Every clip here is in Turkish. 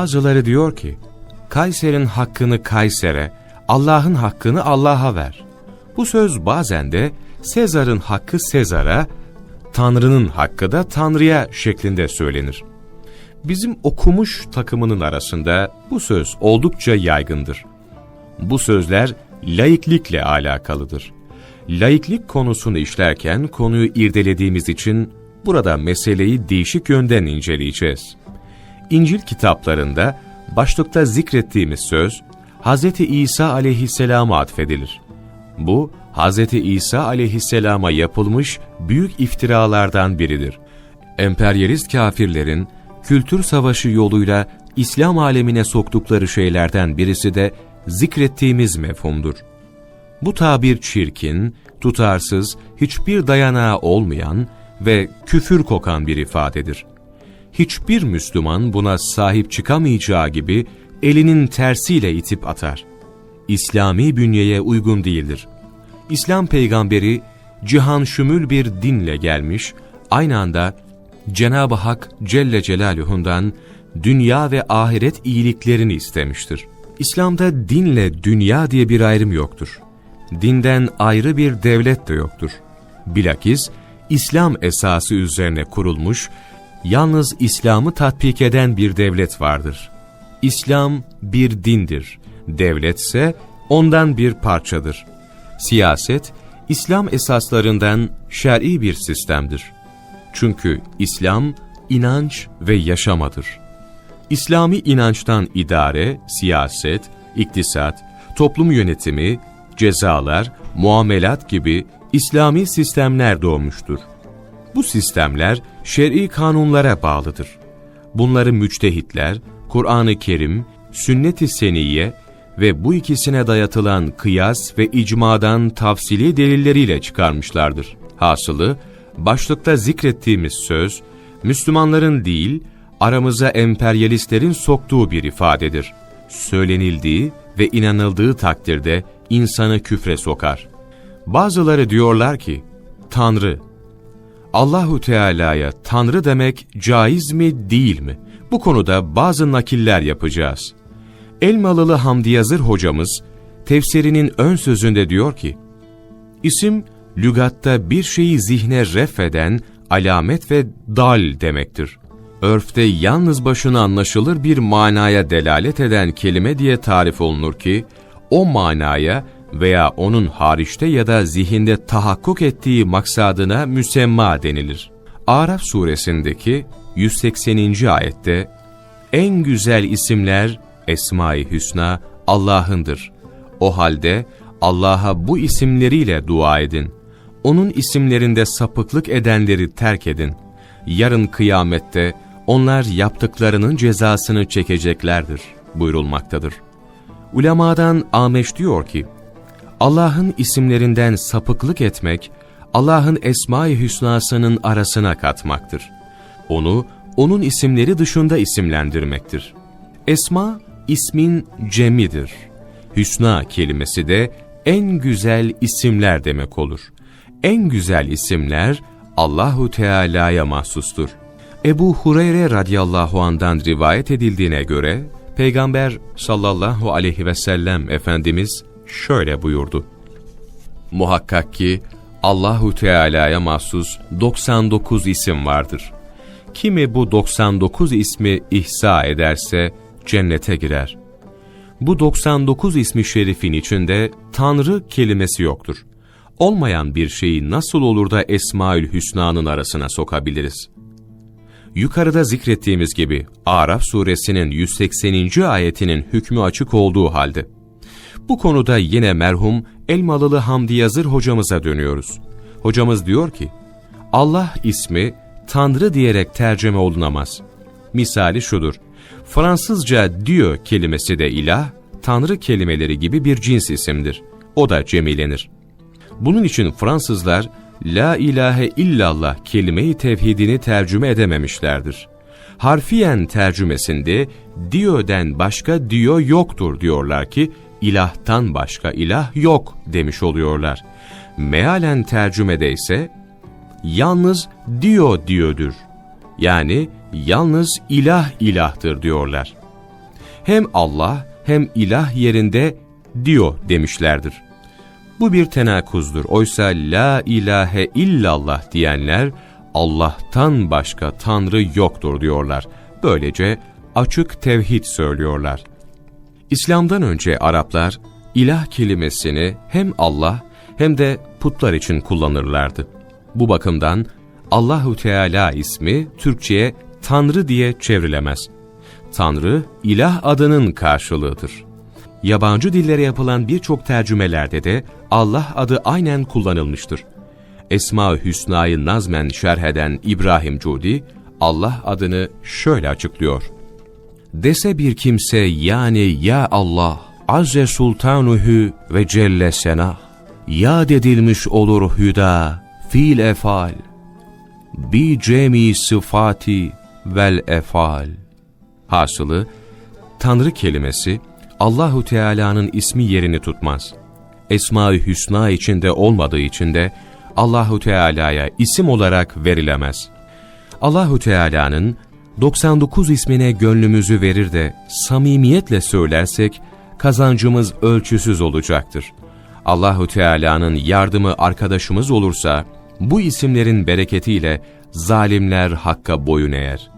Bazıları diyor ki, Kayser'in hakkını Kayser'e, Allah'ın hakkını Allah'a ver. Bu söz bazen de Sezar'ın hakkı Sezar'a, Tanrı'nın hakkı da Tanrı'ya şeklinde söylenir. Bizim okumuş takımının arasında bu söz oldukça yaygındır. Bu sözler laiklikle alakalıdır. Laiklik konusunu işlerken konuyu irdelediğimiz için burada meseleyi değişik yönden inceleyeceğiz. İncil kitaplarında başlıkta zikrettiğimiz söz Hz. İsa aleyhisselama atfedilir. Bu Hz. İsa aleyhisselama yapılmış büyük iftiralardan biridir. Emperyalist kafirlerin kültür savaşı yoluyla İslam alemine soktukları şeylerden birisi de zikrettiğimiz mefhumdur. Bu tabir çirkin, tutarsız, hiçbir dayanağı olmayan ve küfür kokan bir ifadedir. Hiçbir Müslüman buna sahip çıkamayacağı gibi elinin tersiyle itip atar. İslami bünyeye uygun değildir. İslam peygamberi cihan şümül bir dinle gelmiş, aynı anda Cenab-ı Hak Celle Celaluhu'ndan dünya ve ahiret iyiliklerini istemiştir. İslam'da dinle dünya diye bir ayrım yoktur. Dinden ayrı bir devlet de yoktur. Bilakis İslam esası üzerine kurulmuş, yalnız İslam'ı tatbik eden bir devlet vardır. İslam bir dindir, devletse ondan bir parçadır. Siyaset, İslam esaslarından şer'i bir sistemdir. Çünkü İslam, inanç ve yaşamadır. İslami inançtan idare, siyaset, iktisat, toplum yönetimi, cezalar, muamelat gibi İslami sistemler doğmuştur. Bu sistemler şer'i kanunlara bağlıdır. Bunları müçtehitler, Kur'an-ı Kerim, sünnet-i seniyye ve bu ikisine dayatılan kıyas ve icmadan tafsili delilleriyle çıkarmışlardır. Hasılı, başlıkta zikrettiğimiz söz, Müslümanların değil, aramıza emperyalistlerin soktuğu bir ifadedir. Söylenildiği ve inanıldığı takdirde insanı küfre sokar. Bazıları diyorlar ki, Tanrı, Allahu Teala'ya Tanrı demek caiz mi değil mi? Bu konuda bazı nakiller yapacağız. Elmalılı Hamdi Yazır hocamız, tefsirinin ön sözünde diyor ki, İsim, lügatta bir şeyi zihne refeden alamet ve dal demektir. Örfte yalnız başına anlaşılır bir manaya delalet eden kelime diye tarif olunur ki, o manaya veya onun hariçte ya da zihinde tahakkuk ettiği maksadına müsemma denilir. Araf suresindeki 180. ayette, En güzel isimler Esma-i Hüsna Allah'ındır. O halde Allah'a bu isimleriyle dua edin. Onun isimlerinde sapıklık edenleri terk edin. Yarın kıyamette onlar yaptıklarının cezasını çekeceklerdir buyurulmaktadır. Ulemadan Ameş diyor ki, Allah'ın isimlerinden sapıklık etmek, Allah'ın Esma-i Hüsna'sının arasına katmaktır. Onu, onun isimleri dışında isimlendirmektir. Esma, ismin cemidir. Hüsna kelimesi de en güzel isimler demek olur. En güzel isimler Allahu Teala'ya mahsustur. Ebu Hureyre radıyallahu andan rivayet edildiğine göre Peygamber sallallahu aleyhi ve sellem Efendimiz şöyle buyurdu. Muhakkak ki Allahu Teala'ya mahsus 99 isim vardır. Kimi bu 99 ismi ihsa ederse cennete girer. Bu 99 ismi şerifin içinde Tanrı kelimesi yoktur. Olmayan bir şeyi nasıl olur da Esmaül Hüsna'nın arasına sokabiliriz? Yukarıda zikrettiğimiz gibi Araf suresinin 180. ayetinin hükmü açık olduğu halde. Bu konuda yine merhum Elmalılı Hamdi Yazır hocamıza dönüyoruz. Hocamız diyor ki, Allah ismi Tanrı diyerek tercüme olunamaz. Misali şudur, Fransızca Dieu kelimesi de ilah, Tanrı kelimeleri gibi bir cins isimdir. O da cemilenir. Bunun için Fransızlar La ilahe illallah kelime-i tevhidini tercüme edememişlerdir. Harfiyen tercümesinde Diyo'den başka Diyo yoktur diyorlar ki ilahtan başka ilah yok demiş oluyorlar. Mealen tercümede ise yalnız Diyo diyordur. Yani yalnız ilah ilahtır diyorlar. hem Allah hem ilah yerinde diyor demişlerdir. Bu bir tenakuzdur. Oysa la ilahe illallah diyenler Allah'tan başka Tanrı yoktur diyorlar. Böylece açık tevhid söylüyorlar. İslam'dan önce Araplar ilah kelimesini hem Allah hem de putlar için kullanırlardı. Bu bakımdan Allahu Teala ismi Türkçe'ye Tanrı diye çevrilemez. Tanrı, ilah adının karşılığıdır. Yabancı dillere yapılan birçok tercümelerde de Allah adı aynen kullanılmıştır. Esma-ı Hüsna'yı nazmen şerh eden İbrahim Cudi, Allah adını şöyle açıklıyor. Dese bir kimse yani ya Allah, Azze Sultanuhu ve Celle Senah, yad edilmiş olur hüda, fiil efal, bi cemi sıfati vel efal. Hasılı, Tanrı kelimesi Allahu Teala'nın ismi yerini tutmaz. Esma-i Hüsna içinde olmadığı için de Allahu Teala'ya isim olarak verilemez. Allahu Teala'nın 99 ismine gönlümüzü verir de samimiyetle söylersek kazancımız ölçüsüz olacaktır. Allahu Teala'nın yardımı arkadaşımız olursa bu isimlerin bereketiyle zalimler hakka boyun eğer.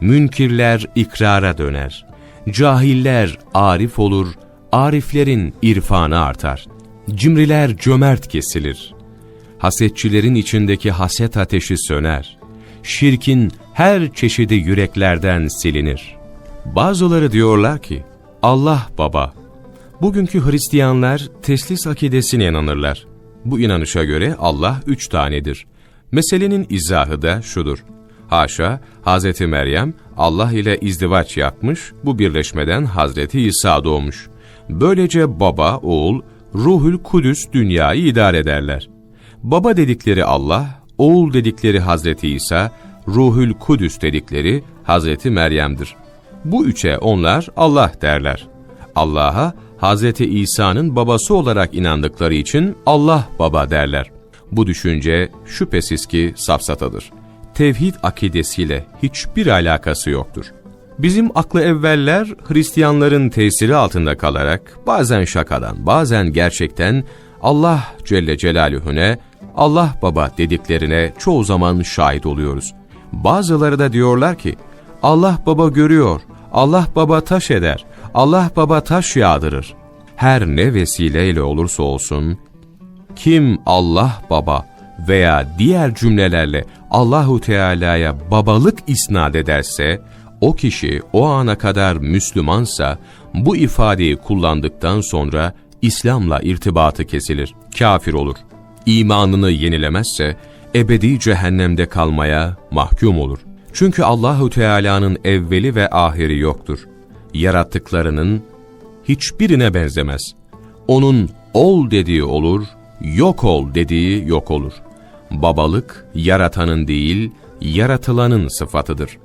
Münkirler ikrara döner. Cahiller arif olur, ariflerin irfanı artar. Cimriler cömert kesilir. Hasetçilerin içindeki haset ateşi söner. Şirkin her çeşidi yüreklerden silinir. Bazıları diyorlar ki, Allah baba. Bugünkü Hristiyanlar teslis akidesine inanırlar. Bu inanışa göre Allah üç tanedir. Meselenin izahı da şudur. Haşa, Hazreti Meryem Allah ile izdivaç yapmış, bu birleşmeden Hazreti İsa doğmuş. Böylece baba, oğul, ruhül kudüs dünyayı idare ederler. Baba dedikleri Allah, oğul dedikleri Hazreti İsa, ruhül kudüs dedikleri Hazreti Meryem'dir. Bu üçe onlar Allah derler. Allah'a Hazreti İsa'nın babası olarak inandıkları için Allah baba derler. Bu düşünce şüphesiz ki safsatadır. Tevhid akidesiyle hiçbir alakası yoktur. Bizim aklı evveller Hristiyanların tesiri altında kalarak bazen şakadan bazen gerçekten Allah Celle Celaluhu'ne Allah Baba dediklerine çoğu zaman şahit oluyoruz. Bazıları da diyorlar ki Allah Baba görüyor, Allah Baba taş eder, Allah Baba taş yağdırır. Her ne vesileyle olursa olsun kim Allah Baba veya diğer cümlelerle Allahu Teala'ya babalık isnat ederse, o kişi o ana kadar Müslümansa, bu ifadeyi kullandıktan sonra İslam'la irtibatı kesilir, kafir olur. İmanını yenilemezse, ebedi cehennemde kalmaya mahkum olur. Çünkü Allahu Teala'nın evveli ve ahiri yoktur. Yarattıklarının hiçbirine benzemez. Onun ol dediği olur, yok ol dediği yok olur. Babalık, yaratanın değil, yaratılanın sıfatıdır.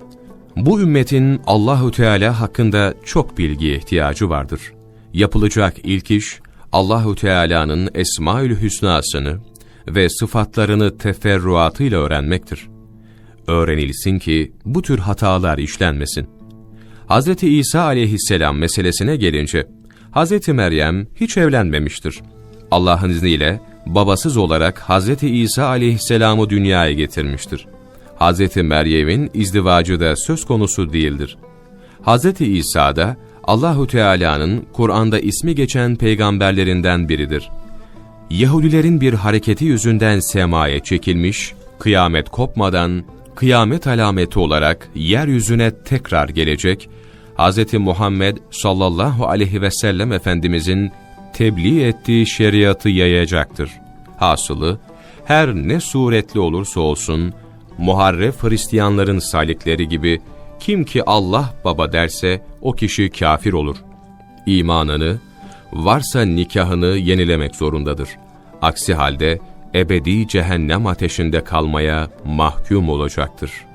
Bu ümmetin Allahu Teala hakkında çok bilgiye ihtiyacı vardır. Yapılacak ilk iş, Allahu Teala'nın Esmaül Hüsna'sını ve sıfatlarını teferruatıyla öğrenmektir. Öğrenilsin ki bu tür hatalar işlenmesin. Hz. İsa aleyhisselam meselesine gelince, Hz. Meryem hiç evlenmemiştir. Allah'ın izniyle babasız olarak Hz. İsa aleyhisselamı dünyaya getirmiştir. Hz. Meryem'in izdivacı da söz konusu değildir. Hz. İsa da Allahu Teala'nın Kur'an'da ismi geçen peygamberlerinden biridir. Yahudilerin bir hareketi yüzünden semaya çekilmiş, kıyamet kopmadan kıyamet alameti olarak yeryüzüne tekrar gelecek, Hz. Muhammed sallallahu aleyhi ve sellem Efendimizin tebliğ ettiği şeriatı yayacaktır. Hasılı, her ne suretli olursa olsun, muharref Hristiyanların salikleri gibi, kim ki Allah baba derse o kişi kafir olur. İmanını, varsa nikahını yenilemek zorundadır. Aksi halde ebedi cehennem ateşinde kalmaya mahkum olacaktır.''